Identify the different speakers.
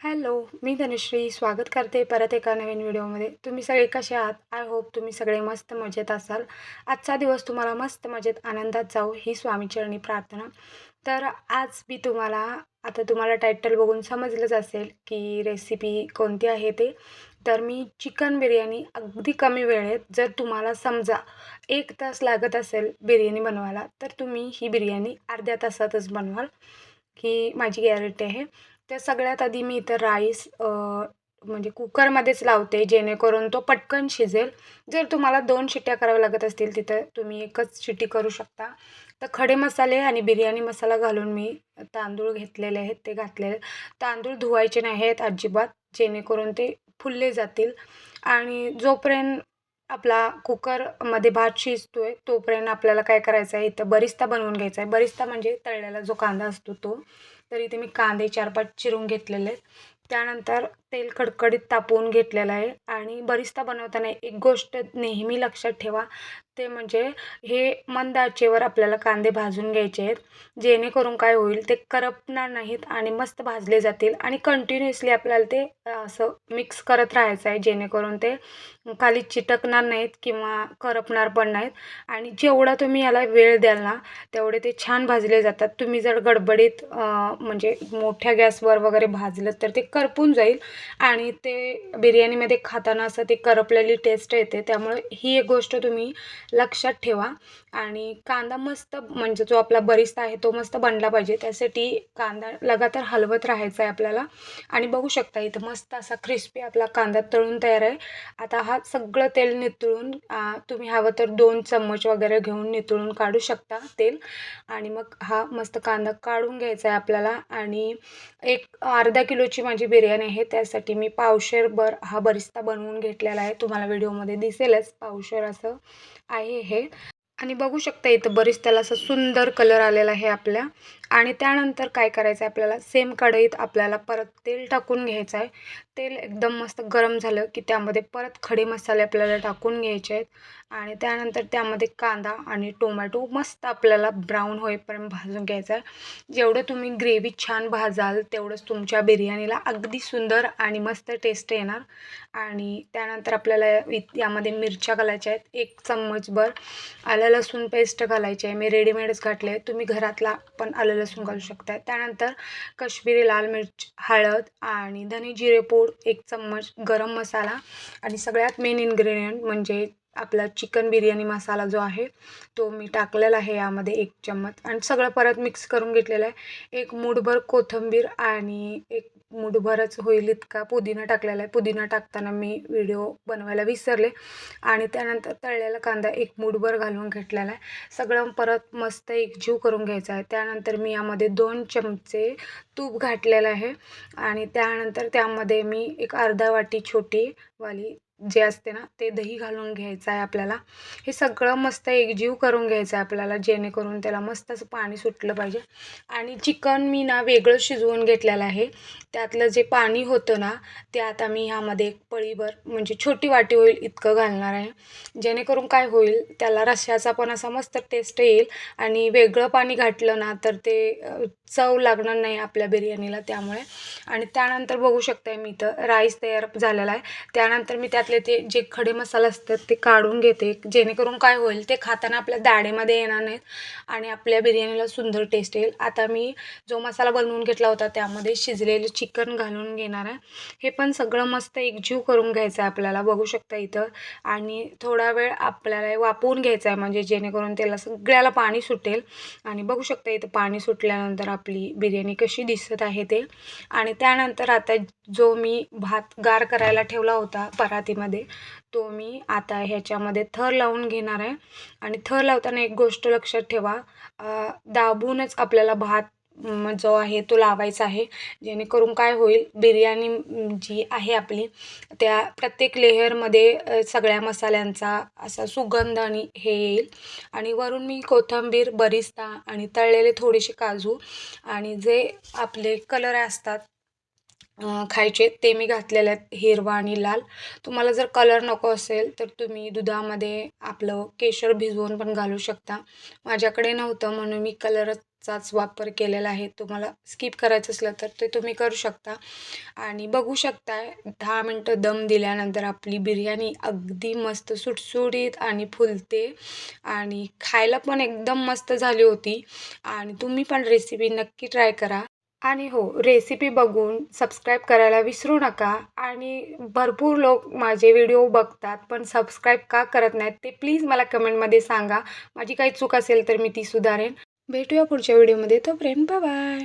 Speaker 1: Hello मी धनश्री. स्वागत करते परत एका नवीन व्हिडिओमध्ये. तुम्ही सगळे कसे आहात? आय होप तुम्ही सगळे मस्त मजेत असाल. आजचा दिवस तुम्हाला मस्त मजेत आनंदात जाऊ ही स्वामीचरणी प्रार्थना. तर आज मी तुम्हाला आता तुम्हाला टायटल बघून समजलंच असेल की रेसिपी कोणती आहे ते. तर मी चिकन बिर्याणी अगदी कमी वेळेत जर तुम्हाला समजा एक तास लागत असेल बिर्याणी बनवायला तर तुम्ही ही बिर्याणी अर्ध्या तासातच बनवाल. ही माझी गॅरंटी आहे. तर सगळ्यात आधी मी इथं राईस म्हणजे कुकरमध्येच लावते जेणेकरून तो पटकन शिजेल. जर तुम्हाला दोन शिट्ट्या कराव्या लागत असतील तिथं तुम्ही एकच शिट्टी करू शकता. तर खडे मसाले आणि बिर्याणी मसाला घालून मी तांदूळ घेतलेले आहेत ते घातलेले तांदूळ धुवायचे नाही आहेत अजिबात जेणेकरून ते फुलले जातील. आणि जोपर्यंत आपला कुकरमध्ये भात शिजतो आहे तोपर्यंत आपल्याला काय करायचं आहे इथं बरिस्ता बनवून घ्यायचा आहे बरिस्ता म्हणजे तळलेला जो कांदा असतो तो. तर इथे मी कांदे चार पाच चिरून घेतलेले. आहेत त्यानंतर तेल कडकडीत तापवून घेतलेलं आहे. आणि बरिस्ता बनवताना एक गोष्ट नेहमी लक्षात ठेवा. ते म्हणजे हे मंद आचेवर आपल्याला कांदे भाजून घ्यायचे आहेत. जेणेकरून काय होईल ते करपणार नाहीत आणि मस्त भाजले जातील. आणि कंटिन्युअसली आपल्याला ते असं मिक्स करत राहायचं आहे. जेणेकरून ते खाली चिटकणार नाहीत किंवा करपणार पण नाहीत. आणि जेवढा तुम्ही याला वेळ द्याल ना तेवढे ते छान भाजले जातात. तुम्ही जर गडबडीत म्हणजे मोठ्या गॅसवर वगैरे भाजलं तर ते करपून जाईल. आणि ते बिर्याणीमध्ये खाताना असं ते करपलेली टेस्ट येते. त्यामुळे ही एक गोष्ट तुम्ही लक्षात ठेवा. आणि कांदा मस्त म्हणजे जो आपला बरिस्ता आहे तो मस्त बनला पाहिजे. त्यासाठी कांदा लगातार हलवत राहायचा आहे आपल्याला. आणि बघू शकता इथं मस्त असा क्रिस्पी आपला कांदा तळून तयार आहे. आता हा सगळं तेल नितळून तुम्ही हवं तर दोन चम्मच वगैरे घेऊन नितळून काढू शकता तेल. आणि मग हा मस्त कांदा काढून घ्यायचा आहे आपल्याला. आणि एक अर्धा किलोची माझी बिर्याणी आहे. त्या त्यासाठी मी पावशेरभर हा बरिस्ता बनवून घेतलेला आहे. तुम्हाला व्हिडिओमध्ये दिसेलच पावशेर असं आहे हे. आणि बघू शकता इथं बरिस्त्याला असं सुंदर कलर आलेला आहे आपल्या. आणि त्यानंतर काय करायचं आहे आपल्याला? सेम कढईत आपल्याला परत तेल टाकून घ्यायचं आहे तेल एकदम मस्त गरम झालं की त्यामध्ये परत खडे मसाले आपल्याला टाकून घ्यायचे आहेत आणि त्यानंतर त्यामध्ये कांदा आणि टोमॅटो मस्त आपल्याला ब्राऊन होईपर्यंत भाजून घ्यायचा आहे जेवढं तुम्ही ग्रेव्ही छान भाजाल तेवढंच तुमच्या बिर्याणीला अगदी सुंदर आणि मस्त टेस्ट येणार. आणि त्यानंतर आपल्याला यामध्ये मिरच्या घालायच्या आहेत एक चम्मचभर. आलं लसूण पेस्ट घालायची आहे मी रेडीमेडच घातले तुम्ही घरातला पण आलं लसूण घालू शकता. त्यानंतर कश्मीरी लाल मिरच हळद आणि धने जिरे पूड एक चम्मच गरम मसाला आणि सगळ्यात मेन इन्ग्रेडियंट म्हणजे आपला चिकन बिर्याणी मसाला जो आहे तो मी टाकलेला आहे यामध्ये एक चम्मच. आणि सगळं परत मिक्स करून घेतलेलं आहे. एक मूठभर कोथिंबीर आणि एक मूठभरच होईल इतका पुदिना टाकलेला आहे. पुदिना टाकताना मी व्हिडिओ बनवायला विसरले. आणि त्यानंतर तळलेला कांदा एक मूठभर घालून घेतलेला आहे. सगळं परत मस्त एकजीव करून घ्यायचा आहे. त्यानंतर मी यामध्ये दोन चमचे तूप घातलेलं आहे. आणि त्यानंतर त्यामध्ये मी एक अर्धा वाटी छोटी वाली जे असते ना ते दही घालून घ्यायचं आहे आपल्याला. हे सगळं मस्त एकजीव करून घ्यायचं आहे आपल्याला जेणेकरून त्याला मस्त असं पाणी सुटलं पाहिजे. आणि चिकन मी ना वेगळं शिजवून घेतलेलं आहे. त्यातलं जे पाणी होतं ना ते आता मी ह्यामध्ये एक पळीभर म्हणजे छोटी वाटी होईल इतकं घालणार आहे. जेणेकरून काय होईल त्याला रश्याचा पण असा मस्त टेस्ट येईल. आणि वेगळं पाणी घातलं ना तर ते चव लागणार नाही आपल्या बिर्याणीला त्यामुळे. आणि त्यानंतर बघू शकते मी इथं राईस तयार झालेला आहे. त्यानंतर मी त्यात त्यातले ते जे खडे मसाले असतात ते काढून घेते. जेणेकरून काय होईल ते खाताना आपल्या दाढेमध्ये येणार नाहीत आणि आपल्या बिर्याणीला सुंदर टेस्ट येईल. आता मी जो मसाला बनवून घेतला होता त्यामध्ये शिजलेलं चिकन घालून घेणार आहे. हे पण सगळं मस्त एकजीव करून घ्यायचं आहे आपल्याला बघू शकता इथं. आणि थोडा वेळ आपल्याला वापरून घ्यायचं आहे म्हणजे जेणेकरून त्याला सगळ्याला पाणी सुटेल. आणि बघू शकता इथं पाणी सुटल्यानंतर आपली बिर्याणी कशी दिसत आहे ते. आणि त्यानंतर आता जो मी भात गार करायला ठेवला होता परातीमध्ये तो मी आता ह्याच्यामध्ये थर लावून घेणार आहे. आणि थर लावताना एक गोष्ट लक्षात ठेवा दाबूनच आपल्याला भात जो आहे तो लावायचा आहे. जेणेकरून काय होईल बिर्याणी जी आहे आपली त्या प्रत्येक लेयरमध्ये सगळ्या मसाल्यांचा असा सुगंध आणि हे येईल. आणि वरून मी कोथिंबीर बरिस्ता आणि तळलेले थोडेसे काजू आणि जे आपले कलर असतात खायचे ते मी घातलेले आहेत हिरवा आणि लाल. तुम्हाला जर कलर नको असेल तर तुम्ही दुधामध्ये आपलं केशर भिजवून पण घालू शकता. माझ्याकडे नव्हतं म्हणून मी कलरचाच वापर केलेला आहे. तुम्हाला स्किप करायचं असलं तर ते तुम्ही करू शकता. आणि बघू शकता दहा मिनटं दम दिल्यानंतर आपली बिर्याणी अगदी मस्त सुटसुटीत आणि फुलते. आणि खायला पण एकदम मस्त झाली होती. आणि तुम्ही पण रेसिपी नक्की ट्राय करा. आणि हो रेसिपी बघून सबस्क्राईब करायला विसरू नका. आणि भरपूर लोक माझे व्हिडिओ बघतात पण सबस्क्राईब का करत नाहीत ते प्लीज मला कमेंटमध्ये सांगा. माझी काही चूक असेल तर मी ती सुधारेन. भेटूया पुढच्या व्हिडिओमध्ये तो प्रेम बाय